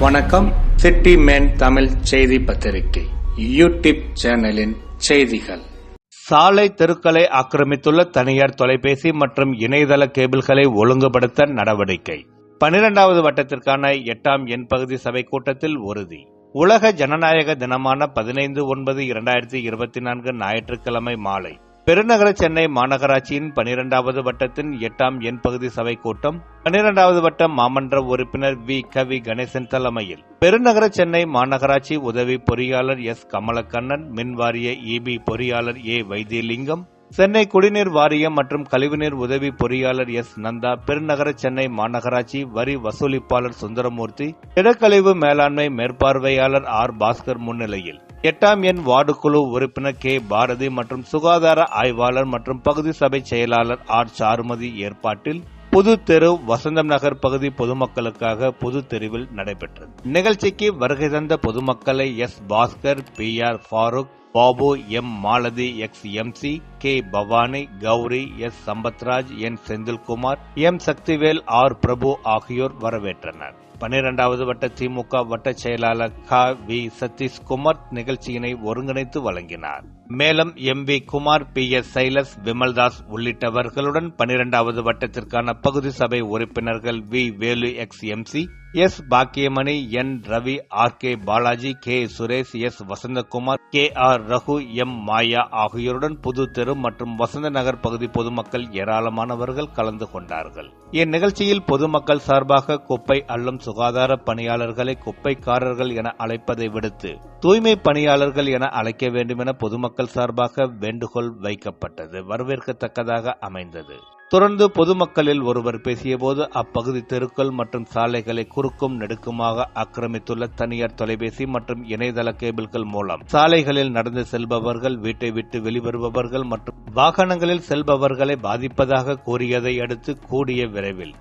வணக்கம். City man Tamil செய்தி பத்திரிகை யூடியூப் சேனலின் செய்திகள். சாலை தெருக்களை ஆக்கிரமித்துள்ள தனியார் தொலைபேசி மற்றும் இணையதள கேபிள்களை ஒழுங்குபடுத்த நடவடிக்கை. பனிரெண்டாவது வட்டத்திற்கான எட்டாம் எண் பகுதி சபை கூட்டத்தில் உறுதி. உலக ஜனநாயக தினமான பதினைந்து ஒன்பது இரண்டாயிரத்தி இருபத்தி நான்கு ஞாயிற்றுக்கிழமை மாலை. பெருநகர சென்னை மாநகராட்சியின் பனிரெண்டாவது வட்டத்தின் எட்டாம் எண் பகுதி சபை கூட்டம் பனிரெண்டாவது வட்ட மாமன்ற உறுப்பினர் வி. கவி. கணேசன் தலைமையில். பெருநகர சென்னை மாநகராட்சி உதவி பொறியாளர் எஸ். கமலக்கண்ணன் மின்வாரிய இபி பொறியாளர் ஏ. வைத்தியலிங்கம் சென்னை குடிநீர் வாரியம் மற்றும் கழிவுநீர் உதவி பொறியாளர் எஸ். நந்தா பெருநகர சென்னை மாநகராட்சி வரி வசூலிப்பாளர் சுந்தரமூர்த்தி திடக்கழிவு மேலாண்மை மேற்பார்வையாளர் ஆர். பாஸ்கர் முன்னிலையில். எட்டாம் எண் வார்டு குழு உறுப்பினர் கே. பாரதி மற்றும் சுகாதார ஆய்வாளர் மற்றும் பகுதி சபை செயலாளர் ஆர். சாருமதி ஏற்பாட்டில் புது தெரு வசந்தம் நகர் பகுதி பொதுமக்களுக்காக புது தெருவில் நடைபெற்றது. நிகழ்ச்சிக்கு வருகை தந்த பொதுமக்களை S. Baskar P. R. Farooq Babu M. Malathi ex. MC K Bhavani Gowri S Sampathraj N Senthilkumar M Sakthivel R Prabhu ஆகியோர் வரவேற்றனர். பனிரெண்டாவது வட்ட திமுக வட்ட செயலாளர் க. வி. சதீஷ்குமார் நிகழ்ச்சியினை ஒருங்கிணைத்து வழங்கினார். மேலும் M. V. Kumar P. S. Silas Vimaldas உள்ளிட்டவர்களுடன் பனிரெண்டாவது வட்டத்திற்கான பகுதி சபை உறுப்பினர்கள் V. Velu ex. MC S. பாக்கியமணி N. Ravi R. K. Balaji K. Suresh S. Vasanthakumar K. R. Raghu M. Maya ஆகியோருடன் புது தெரு மற்றும் வசந்த நகர் பகுதி பொதுமக்கள் ஏராளமானவர்கள் கலந்து கொண்டார்கள். இந்நிகழ்ச்சியில் பொதுமக்கள் சார்பாக குப்பை அள்ளும் சுகாதார பணியாளர்களை குப்பைக்காரர்கள் என அழைப்பதை விடுத்து தூய்மை பணியாளர்கள் என அழைக்க வேண்டும் என பொதுமக்கள் சார்பாக வேண்டுகோள் வைக்கப்பட்டது. வரவேற்கத்தக்கதாக அமைந்தது. தொடர்ந்து பொதுமக்களில் ஒருவர் பேசியபோது அப்பகுதி தெருக்கள் மற்றும் சாலைகளை குறுக்கும் நெடுக்குமாக ஆக்கிரமித்துள்ள தனியார் தொலைபேசி மற்றும் இணையதள கேபிள்கள் மூலம் சாலைகளில் நடந்து செல்பவர்கள் வீட்டை விட்டு வெளிவருபவர்கள் மற்றும் வாகனங்களில் செல்பவர்களை பாதிப்பதாக கூறியதை அடுத்து கூடிய விரைவில்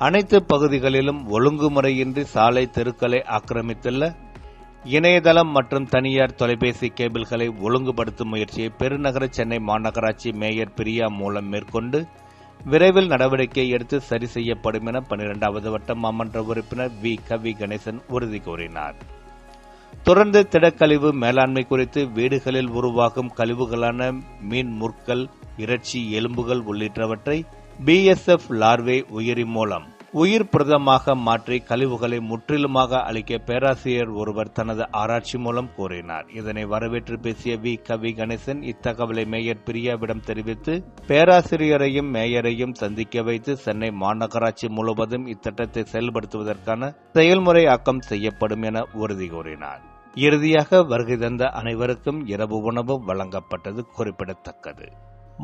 அனைத்து பகுதிகளிலும் ஒழுங்குமுறையின்றி சாலை தெருக்களை ஆக்கிரமித்துள்ள இணையதளம் மற்றும் தனியார் தொலைபேசி கேபிள்களை ஒழுங்குபடுத்தும் முயற்சியை பெருநகர சென்னை மாநகராட்சி மேயர் பிரியா மூலம் மேற்கொண்டு விரைவில் நடவடிக்கை எடுத்து சரி செய்யப்படும் என பனிரெண்டாவது வட்ட மாமன்ற உறுப்பினர் வி. கவி கணேசன் உறுதி கூறினார். தொடர்ந்து திடக்கழிவு மேலாண்மை குறித்து வீடுகளில் உருவாகும் கழிவுகளான மீன் முற்கள் இறைச்சி எலும்புகள் உள்ளிட்டவற்றை பிஎஸ்எஃப் லார்வே உயிரி மூலம் உயிர் பிரதமாக மாற்றி கழிவுகளை முற்றிலுமாக அளிக்க பேராசிரியர் ஒருவர் தனது ஆராய்ச்சி மூலம் கூறினார். இதனை வரவேற்று பேசிய வி. கவி. கணேசன் இத்தகவலை மேயர் பிரியாவிடம் தெரிவித்து பேராசிரியரையும் மேயரையும் சந்திக்க வைத்து சென்னை மாநகராட்சி முழுவதும் இத்திட்டத்தை செயல்படுத்துவதற்கான செயல்முறை ஆக்கம் செய்யப்படும் என உறுதி கூறினார். இறுதியாக வருகை தந்த அனைவருக்கும் இரவு உணவு வழங்கப்பட்டது குறிப்பிடத்தக்கது.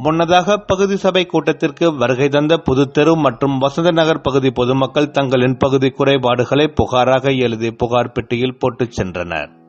முன்னதாக பகுதி சபை கூட்டத்திற்கு வருகை தந்த புதுத்தெரு மற்றும் வசந்த நகர் பகுதி பொதுமக்கள் தங்களின் பகுதி குறைபாடுகளை புகாராக எழுதி புகார் பெட்டியில் போட்டுச் சென்றனர்.